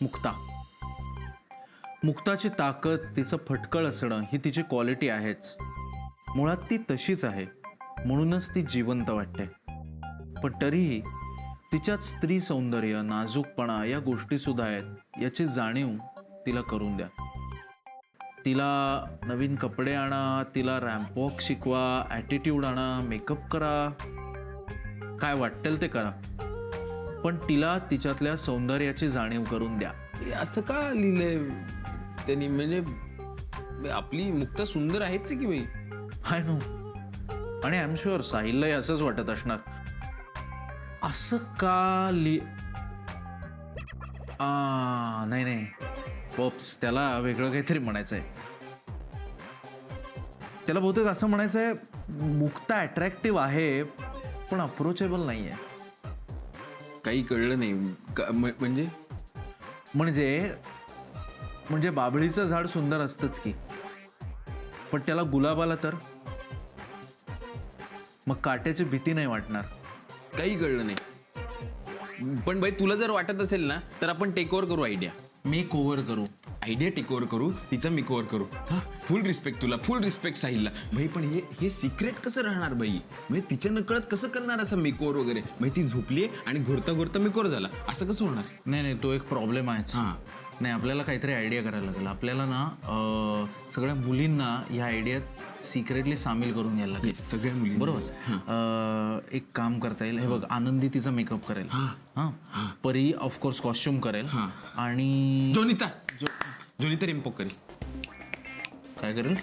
मुक्ता. मुक्ताची ताकद तिचं फटकळ असणं ही तिची क्वालिटी आहेच. मुळात ती तशीच आहे. म्हणूनच ती जिवंत वाटते. पण तरीही तिच्यात स्त्री सौंदर्य नाजूकपणा या गोष्टीसुद्धा आहेत याची जाणीव तिला करून द्या. तिला नवीन कपडे आणा तिला रॅम्पवॉक शिकवा ॲटिट्यूड आणा मेकअप करा. काय वाटेल ते करा. पण तिला तिच्यातल्या सौंदर्याची जाणीव करून द्या. असं का लिहिलंय त्यांनी? म्हणजे आपली मुक्ता सुंदर आहेच आहे की बाई? I know. आणि आय एम शुअर साहिललाही असंच वाटत असणार. असं का लि आ, नाही नाही. पॉप्स त्याला वेगळं काहीतरी म्हणायचं आहे त्याला बहुतेक असं म्हणायचं आहे मुक्ता अट्रॅक्टिव्ह आहे पण अप्रोचेबल नाही आहे काही कळलं नाही. म्हणजे? म्हणजे म्हणजे बाभळीचं झाड सुंदर असतंच की. पण त्याला गुलाब आला तर? मग काट्याची भीती नाही वाटणार. काही कळलं नाही. पण बाई तुला जर वाटत असेल ना तर आपण टेक ओव्हर करू आयडिया मी कोवर करू. आयडिया टेक ओव्हर करू तिचा मी करू. हा फुल रिस्पेक्ट तुला फुल रिस्पेक्ट साहिलला. भाई पण हे हे सिक्रेट कसं राहणार बाई? म्हणजे तिच्या नकळत कसं करणार असं मेकओव्हर वगैरे? म्हणजे ती झोपली आणि घोरता घोरता मेकओव्हर झाला. असं कसं होणार? नाही नाही तो एक प्रॉब्लेम आहे. हां. नाही आपल्याला काहीतरी आयडिया करायला लागेल. आपल्याला ना अं, सगळ्या मुलींना या आयडियात सिक्रेटली सामील करून घ्यायला लागेल. सगळ्या मुली. बरोबर? एक काम करता येईल. हे बघ. आनंदी तिचा मेकअप करेल. हां. परी ऑफकोर्स कॉस्ट्युम करेल. हां. आणि जोनिता. जोनिता रिम्पॉक करेल. काय करेल?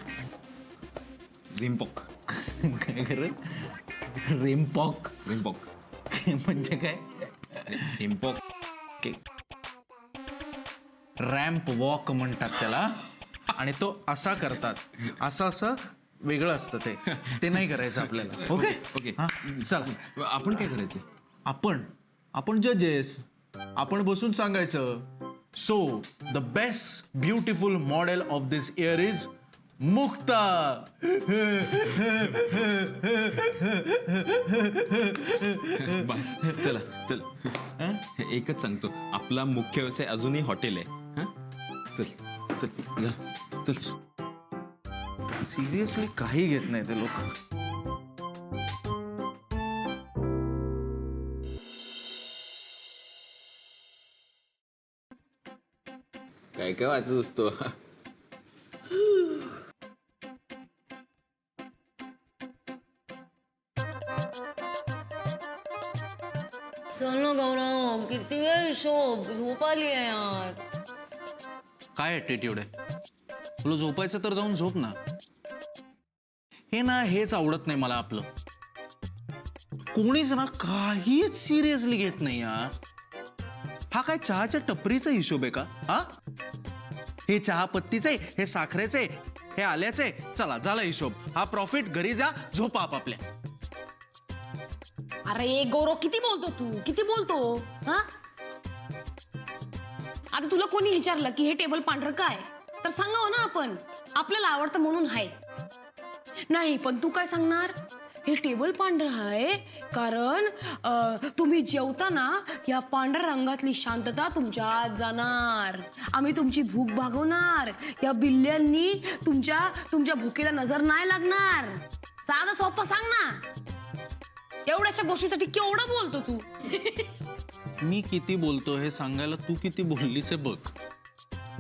रिम्पॉक. काय करेल? रेमपॉक. रिम्पॉक. म्हणजे काय? रिम्पॉक. रॅम्प वॉक म्हणतात त्याला. आणि तो असा करतात. असं असं वेगळं असतं ते. ते नाही करायचं आपल्याला. Okay okay. हा, चला. आपण काय करायचं? आपण आपण जजेस आपण बसून सांगायचं. So the best beautiful model of this year is Mukta. बस चला चल. एकच सांगतो. आपला मुख्य व्यवसाय अजूनही हॉटेल आहे. हा? चल चल जा, चल. सिरियसली काही घेत नाही ते लोक. काय काय वाचत असतो? चल ना गौरव किती वेळ शोभ झोप आली आहे यार. काय ॲटिट्यूड आहे तुला झोपायचं तर जाऊन झोप ना. हे ना हेच आवडत नाही मला आपलं. कोणीच ना काहीच सिरियसली घेत नाही यार हा काय चहाच्या टपरीचा हिशोब आहे का? हा? हे चहा पत्तीचे हे साखरेचे हे आल्याचे चला झाला हिशोब. हा प्रॉफिट घरी जा झोपा आपापल्या अरे गौरव किती बोलतो तू? किती बोलतो? हा? आता तुला कोणी विचारलं की हे टेबल पांढरं काय? तर सांगावं ना आपण. आपल्याला आवडतं म्हणून हाय. नाही पण तू काय सांगणार? हे टेबल पांढरं आहे कारण अं, तुम्ही जेवताना या पांढऱ्या रंगातली शांतता तुमच्या आत जाणार. आम्ही तुमची भूक भागवणार. या बिल्ल्यांनी तुमच्या तुमच्या भुकेला नजर नाही लागणार. साधं सोपं सांग ना. एवढ्याच्या गोष्टीसाठी केवढं बोलतो तू? मी किती बोलतो हे सांगायला तू किती बोललीस बघ.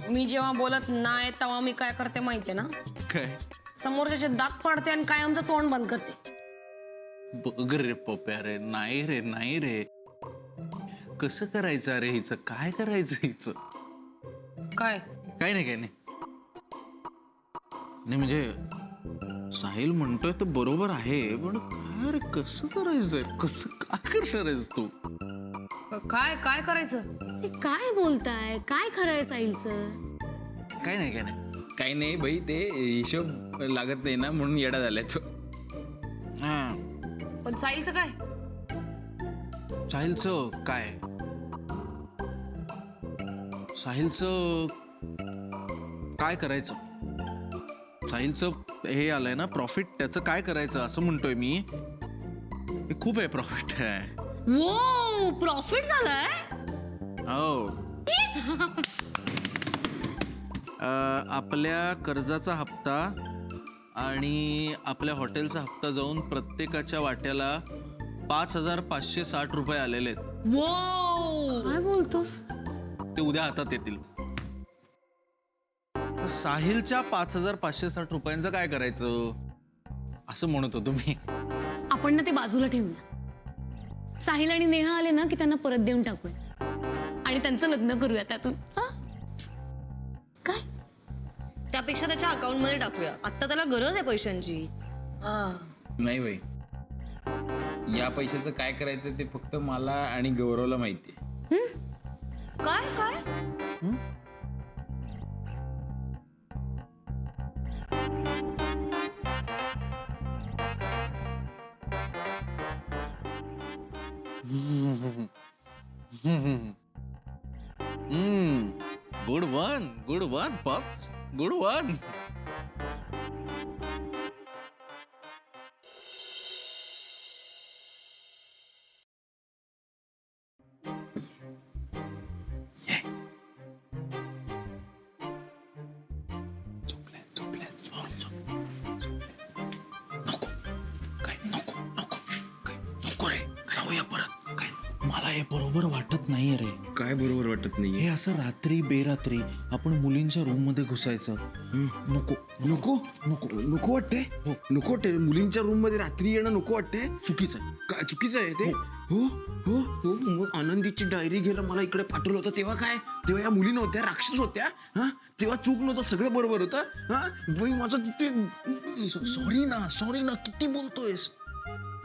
मी जेव्हा बोलत नाही तेव्हा मी काय करते माहितीये ना? काय? समोरच्याचे दात पाडते आणि काय आमचं तोंड बंद करते. बघ रे पप्या रे नाही रे नाही रे. कसं करायचं अरे हिचं? काय करायचं हिचं? काय? काय नाही काय नाही. नाही म्हणजे साहिल म्हणतोय तर बरोबर आहे पण काय रे कसं करायचंय? कसं काय करणार आहेस तू? काय काय करायचं? हे काय बोलताय? काय खरं आहे साहिलचं? काय नाही काय नाही. काही नाही भाई ते हिशोब लागत नाही ना म्हणून येडा झालाय तो. हा. पण साईलचं काय? साहिलचं काय? साहिलचं काय करायचं? साहिलचं हे आलंय ना प्रॉफिट त्याचं काय करायचं असं म्हणतोय मी. हे खूप आहे प्रॉफिट आहे. वो प्रॉफिट झालाय? हो. अ, आपल्या कर्जाचा हप्ता आणि आपल्या हॉटेलचा हप्ता जाऊन प्रत्येकाच्या वाट्याला पाच हजार पाचशे साठ रुपये आलेले आहेत. काय बोलतोस? ते उद्या हातात येतील. साहिलच्या पाच हजार पाचशे साठ रुपयांचं काय करायचं? असं म्हणत होतो मी. आपण ना ते बाजूला ठेवूया. साहिल आणि नेहा आले ना की त्यांना परत देऊन टाकूया. आणि त्यांचं लग्न करूया त्यातून. हा? त्यापेक्षा त्याच्या अकाउंटमध्ये टाकूया. आता त्याला गरज आहे पैशांची. नाही बाई. या पैशाचं काय करायचं ते फक्त मला आणि गौरवला माहिती आहे काय काय? Good one good one pups. Good one. नको. काय? नको नको. काय? नको रे. जाऊया परत. काय हे बरोबर वाटत नाहीये रे. काय बरोबर वाटत हे नाहीये असं रात्री बेरात्री आपण मुलींच्या रूममध्ये घुसायचं. नको नको? नको. नको वाटते? नको वाटते? मुलींच्या रूममध्ये रात्री येणं नको वाटते? चुकीचं आहे. काय चुकीचं आहे ते? हो. हो हो मग आनंदीची डायरी घ्यायला मला इकडे पाठवलं होतं. तेव्हा काय? तेव्हा या मुली नव्हत्या राक्षस होत्या हा? तेव्हा चूक नव्हतं सगळं बरोबर होतं हा? बाई माझं ते सॉरी ना सॉरी ना किती बोलतोयस?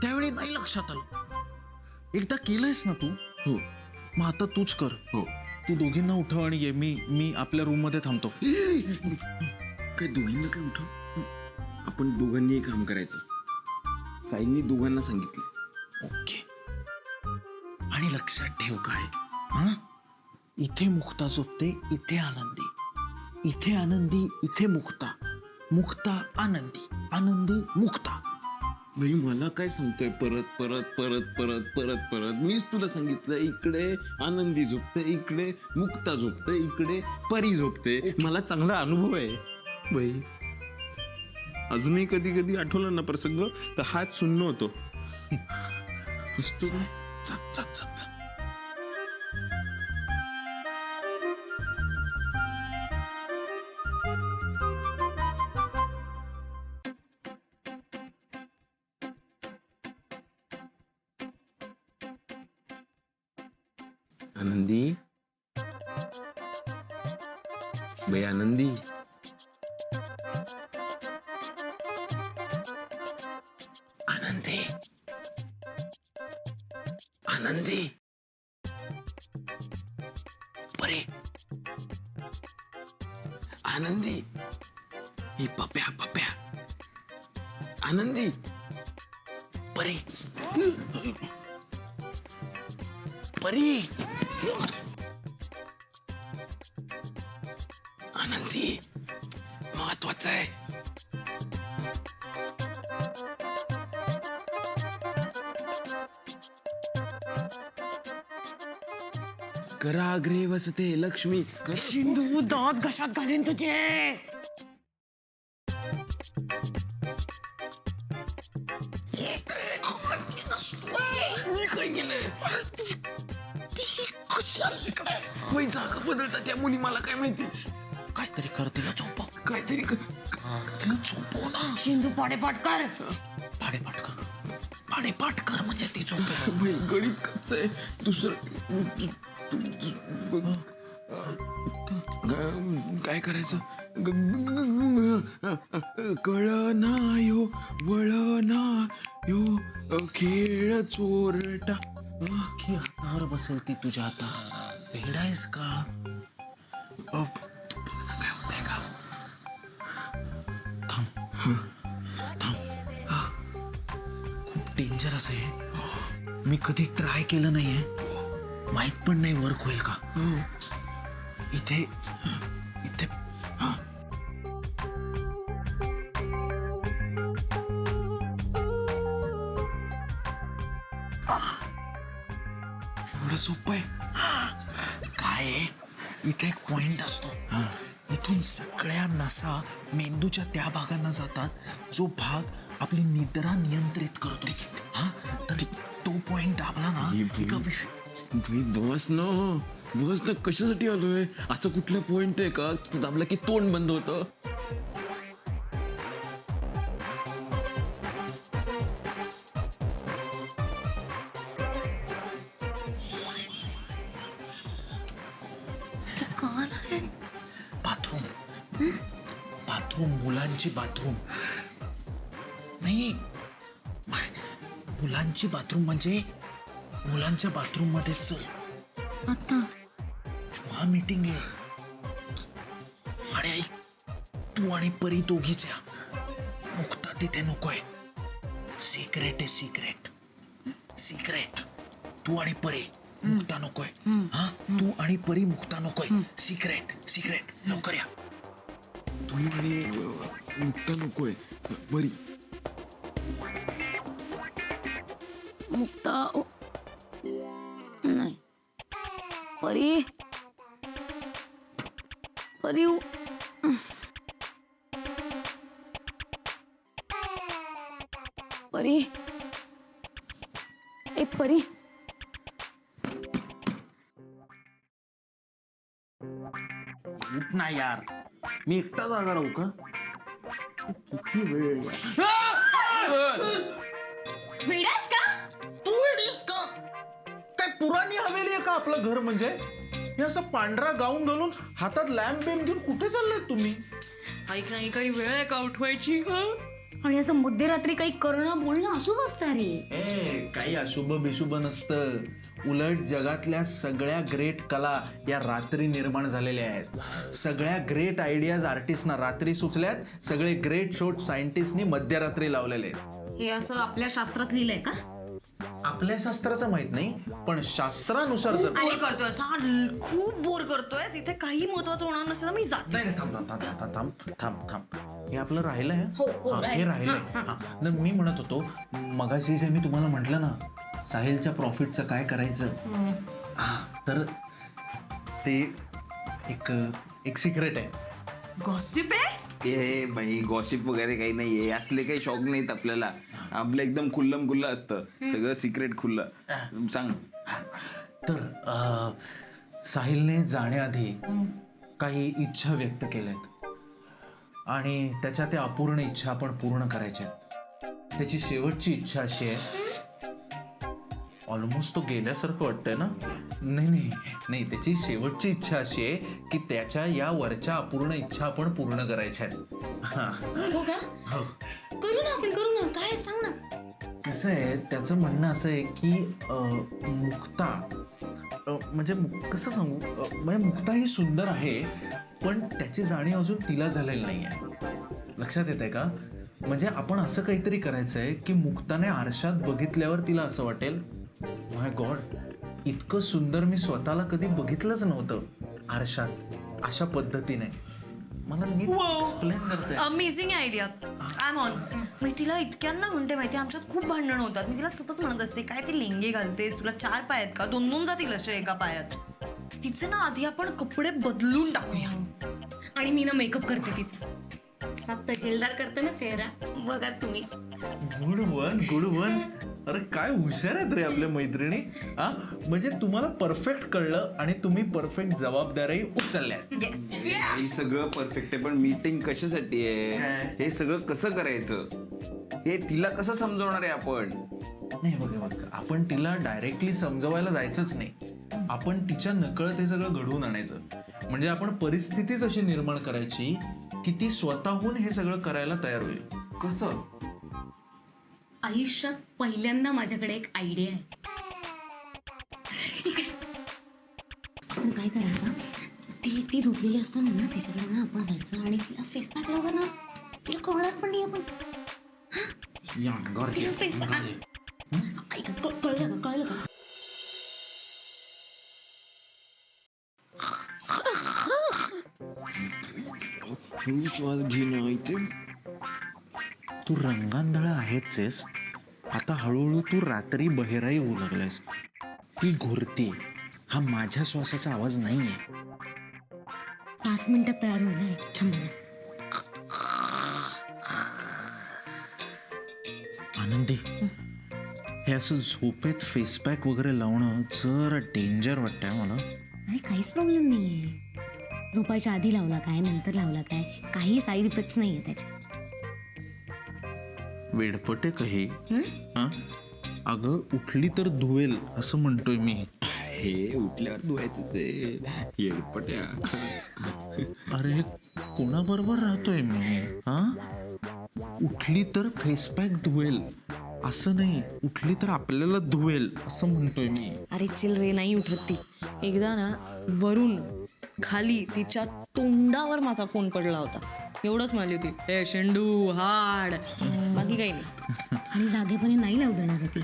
त्यावेळी नाही लक्षात आलं. एकदा केलंयस ना तू? हो. मग आता तूच कर. हो. तू दोघींना उठव आणि ये. मी मी आपल्या रूममध्ये थांबतो. काय दोघींना काय उठव? आपण दोघांनी एक काम करायचं. साईंनी दोघांना सांगितलं. ओके. आणि लक्षात ठेव काय. हा? इथे मुक्ता झोपते इथे आनंदी. इथे आनंदी इथे मुक्ता. मुक्ता आनंदी. आनंदी मुक्ता. भाई मला काय सांगतोय? परत परत परत परत परत परत. मीच तुला सांगितलं इकडे आनंदी झोपते इकडे मुक्ता झोपते इकडे परी झोपते. मला चांगला अनुभव आहे. बाई अजूनही कधी कधी आठवला ना प्रसंग? तर हात सुन्न होतो? चक चक चक चक आनंदी आनंदी परे आनंदी ही पप्या पप्या आनंदी परी परी कराग्रे वसते लक्ष्मी. कर- सिंधू दात घशात घालीन तुझे. जागा बदलता त्या मुली मला काय माहिती? काहीतरी कर तिला झोपव. काहीतरी क- तिला झोपव ना. सिंधू पाडेपाट कर. पाडेपाट कर. पाडेपाट कर म्हणजे ती बाई, गणित कच्च आहे. दुसरं काय करायचं? ग- ग- ग- ग- कळना यो वळना यो खेळ चोरटा. की हातावर बसेल ती तुझ्या वेडा आहेस का? ना काय होतंय का? थांब. थांब. हा. खूप डेंजरस आहे. मी कधी ट्राय केलं नाहीये. माहीत पण नाही वर्क होईल का? इथे इथे हा. एवढं सोपं आहे? काय आहे? इथे एक पॉइंट असतो. इथून सगळ्या नसा मेंदूच्या त्या भागांना जातात जो भाग आपली निद्रा नियंत्रित करतो. हा? तर तो पॉइंट दाबला ना एका विषय भाई बस ना. बस ना कशासाठी आलोय? असं कुठलं पॉइंट आहे का? तू दाबला की तोंड बंद होतं. बाथरूम बाथरूम मुलांची बाथरूम नाही. मुलांची बाथरूम म्हणजे मुलांच्या बाथरूममध्ये चल. आता? जेव्हा मीटिंग आहे. आणि ऐक तू आणि परी दोघीच या मुक्ता तिथे नकोय. सिक्रेट आहे सिक्रेट सिक्रेट तू आणि परी मुक्ता नकोय. हा? तू आणि परी मुक्ता नकोय. सिक्रेट सिक्रेट लवकर या. तू आणि मुक्ता नकोय. बरी मुक्ता परी. परी परी. ए परी. उठ ना यार. मी एकटा जागा राहू का? किती वेळ वेडास का आपलं घर म्हणजे? हे असं पांढरा गाऊन घालून हातात लॅम्प बेम घेऊन कुठे चाललाय तुम्ही? ऐक नाही काही वेळ आहे का उठवायची आणि असं मध्यरात्री काही करणं बोलणं अशुभ असतं रे. ए काही अशुभ बिशुभ नसतं. उलट जगातल्या सगळ्या ग्रेट कला या रात्री निर्माण झालेल्या आहेत. सगळ्या ग्रेट आयडियाज आर्टिस्टना रात्री सुचल्यात सगळे ग्रेट शोट सायंटिस्टनी मध्यरात्री लावलेले आहेत. हे असं आपल्या शास्त्रात लिहिलंय का? आपल्या शास्त्राचं माहीत नाही पण शास्त्रानुसार जर करतोय हा खूप बोर करतोय. इथे काही महत्वाचं होणार नसेल ना मी जाते. नाही नाही, थांब थांब थांब थांब थांब थांब. थांब हे आपलं राहिलंय? हो, हो, हा, हे राहिलंय. हा. मी म्हणत होतो मगाशी जे मी तुम्हाला म्हटलं ना साहिलच्या प्रॉफिटचं काय करायचं? हा तर ते एक एक सिक्रेट आहे. गॉसिप आहे? ए बाई गॉसिप वगैरे काही नाहीये. असले काही शॉक नाहीत आपल्याला. आपलं एकदम खुल्लम खुल्लं असतं. सगळं सिक्रेट खुल्लं. सांग. तर अं, साहिलने जाण्याआधी काही इच्छा व्यक्त केल्यात. आणि त्याच्या त्या अपूर्ण इच्छा आपण पूर्ण करायच्या आहेत. त्याची शेवटची इच्छा अशी आहे. ऑलमोस्ट तो गेल्यासारखं वाटतंय ना? नाही नाही. नाही त्याची शेवटची इच्छा अशी आहे की त्याच्या या वरच्या अपूर्ण इच्छा आपण पूर्ण करायच्या आहेत हा. हो का? हो. करू ना आपण करू ना. काय कसं आहे त्याचं म्हणणं असं आहे की मुक्ता म्हणजे कसं सांगू म्हणजे मुक्ता ही सुंदर आहे पण त्याची जाणीव अजून तिला झालेली नाही आहे लक्षात येत आहे का? म्हणजे आपण असं काहीतरी करायचं आहे की मुक्ताने आरशात बघितल्यावर तिला असं वाटेल माय गॉड इतकं सुंदर मी स्वतःला कधी बघितलंच नव्हतं आरशात अशा पद्धतीने. मला नीट एक्सप्लेन करते अमेझिंग आयडिया आय ऑन मी तिला इतक्यांना म्हणते माहिती आमच्यात खूप भांडण होतात. मी तिला सतत म्हणत असते काय ते लेंगे घालतेस? तुला चार पाय आहेत का? दोन दोन जातील असे एका पायात. तिचे ना आधी आपण कपडे बदलून टाकूया. आणि मी ना मेकअप करते तिचा. असा तजेलदार करते ना चेहरा. बघाच तुम्ही. गुड वन गुड वन अरे काय हुशार आहेत रे आपल्या मैत्रिणी. हा म्हणजे तुम्हाला परफेक्ट कळलं आणि तुम्ही परफेक्ट जबाबदारी उचलल्या येस हे सगळं परफेक्ट आहे पण मीटिंग कशासाठी आहे? हे. सगळं कसं करायचं? हे तिला कसं समजवणार आहे आपण? नाही बघ बघ आपण तिला डायरेक्टली समजवायला जायचंच नाही. आपण तिच्या नकळत हे सगळं घडवून आणायचं. म्हणजे आपण परिस्थितीच अशी निर्माण करायची की ती स्वतःहून हे सगळं करायला तयार होईल. कसं? आयुष्यात पहिल्यांदा माझ्याकडे एक आयडिया आहे. आपण काय करायचं? ती ती झोपलेली असताना ना तिच्याकडे ना आपण जायचं आणि तिला फेस पॅक लावलं ना तिला कळणार पण नाही आपण तिला फेस घे. ऐक क- कळलं का? कळलं का? श्वास घेणं इथे तू रंगांधळा आहेच आता हळूहळू तू रात्री बहेराई होऊ लागलायस. ती घोरती. हा माझ्या श्वासाचा आवाज नाहीये. पाच मिनिटात तयार होईल. आनंदी हे असं झोपेत फेसपॅक वगैरे लावणं जरा डेंजर वाटतंय मला. अरे काहीच प्रॉब्लेम नाहीये. झोपायच्या आधी लावला काय नंतर लावला काय काही साईड इफेक्ट्स नाहीये त्याचे. वेडपटे काही हा? अगं उठली तर धुवेल असं म्हणतोय मी. हे उठल्यावर धुवायचंच आहे. येडपट्या. अरे कोणाबरोबर राहतोय मी? हा? उठली तर फेसपॅक धुवेल. असं नाही उठली तर आपल्याला धुवेल असं म्हणतोय मी. अरे चिल रे नाही उठत ती. एकदा ना वरून खाली तिच्या तोंडावर माझा फोन पडला होता. एवढंच मारली होती. हे शेंडू हाड. बाकी काही नाही. आणि जागेपणे नाही लावू देणार आहे ती.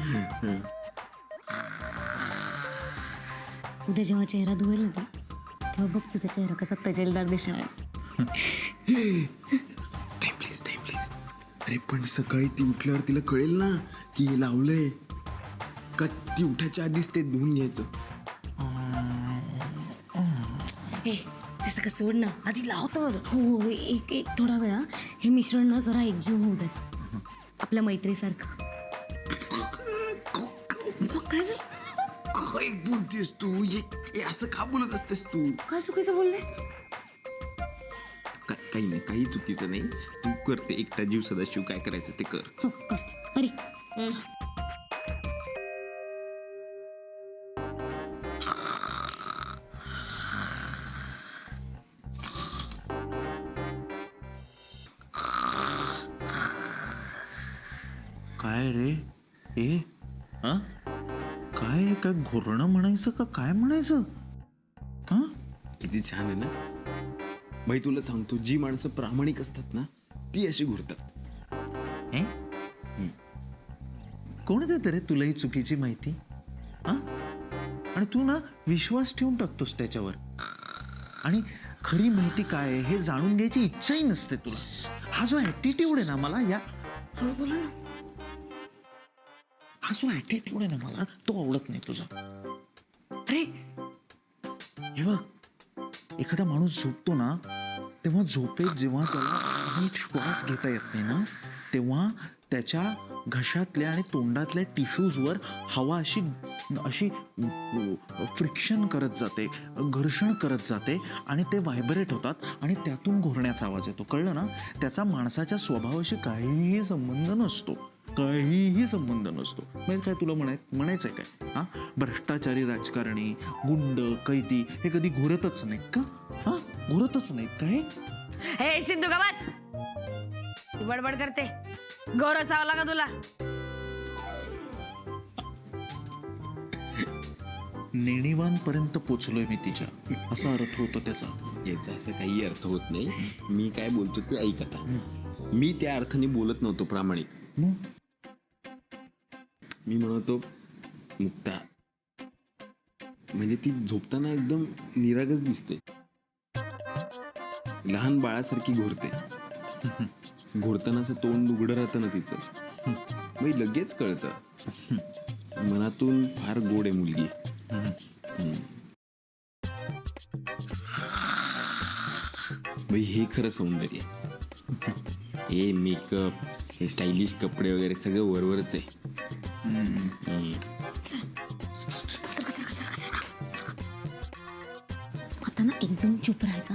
उद्या जेव्हा चेहरा धुवेल ना ती तेव्हा बघ तिचा चेहरा कसा तजेलदार दिसणार आहे. टाइम प्लीज टाइम प्लीज अरे पण सकाळी ती उठल्यावर तिला कळेल ना की हे लावलंय. का ती उठायच्या आधीच ते धुवून घ्यायचं? हे ते सगळं सोड ना आधी लाव तर. हो हो एक एक थोडा वेळा हे. मिश्रण ना जरा एकजीव होऊ दे. आपल्या मैत्रीसारखं. काय झालं? काय बोलतेस तू? हे हे असं का बोलत असतेस तू? काय चुकीचं बोलले? का- काही नाही काही चुकीचं नाही. तू करते एकटा जीव सदाशिव काय करायचं ते कर. हो कर. अरे. काय रे? ए? हा? काय काय घोरणं म्हणायचं का? काय म्हणायचं? हा? किती छान आहे ना? भाई तुला सांगतो जी माणसं प्रामाणिक असतात ना ती अशी घुरतात. हे? कोण देत रे तुला ही चुकीची माहिती? हा? आणि तू ना विश्वास ठेवून टाकतोस त्याच्यावर. आणि खरी माहिती काय आहे हे जाणून घ्यायची इच्छाही नसते तुला. हा जो ऍटिट्यूड आहे ना मला या ना. हा जो ऍटिट्यूड आहे ना मला तो आवडत नाही तुझा. अरे हे बघ एखादा माणूस झोपतो ना तेव्हा झोपेत जेव्हा त्याला नीट श्वास घेता येत नाही ना तेव्हा त्याच्या घशातल्या आणि तोंडातल्या टिश्यूजवर हवा अशी अशी फ्रिक्शन करत जाते घर्षण करत जाते आणि ते व्हायब्रेट होतात आणि त्यातून घोरण्याचा आवाज येतो. कळलं ना? त्याचा माणसाच्या स्वभावाशी काहीही संबंध नसतो. काहीही संबंध नसतो. म्हणजे काय तुला म्हणाय म्हणायचं आहे काय? हा? भ्रष्टाचारी राजकारणी गुंड कैदी हे कधी घोरतच नाहीत का? हा? घोरतच नाहीत काय हे? सिद्धू का बस! तू बडबड करते. गौरव चावला का तुला? नेणीवांपर्यंत पोचलोय मी तिच्या. असा अर्थ होतो त्याचा. याचा असं काही अर्थ होत नाही. मी काय बोलतो ते ऐक आता. मी त्या अर्थाने बोलत नव्हतो प्रामाणिक. मग? मी म्हणतो मुक्ता. म्हणजे ती झोपताना एकदम निरागच दिसते. लहान बाळासारखी घोरते. घोरताना असं तोंड उघडं राहतं ना तिचं. मग लगेच कळतं. मनातून फार गोड आहे मुलगी. म्हणजे हे खरं सौंदर्य. हे मेकअप हे स्टायलिश कपडे वगैरे सगळं वरवरच आहे. सरका सरका सरका सरका सरका. आता ना एकदम चुप राहायचा राहायचं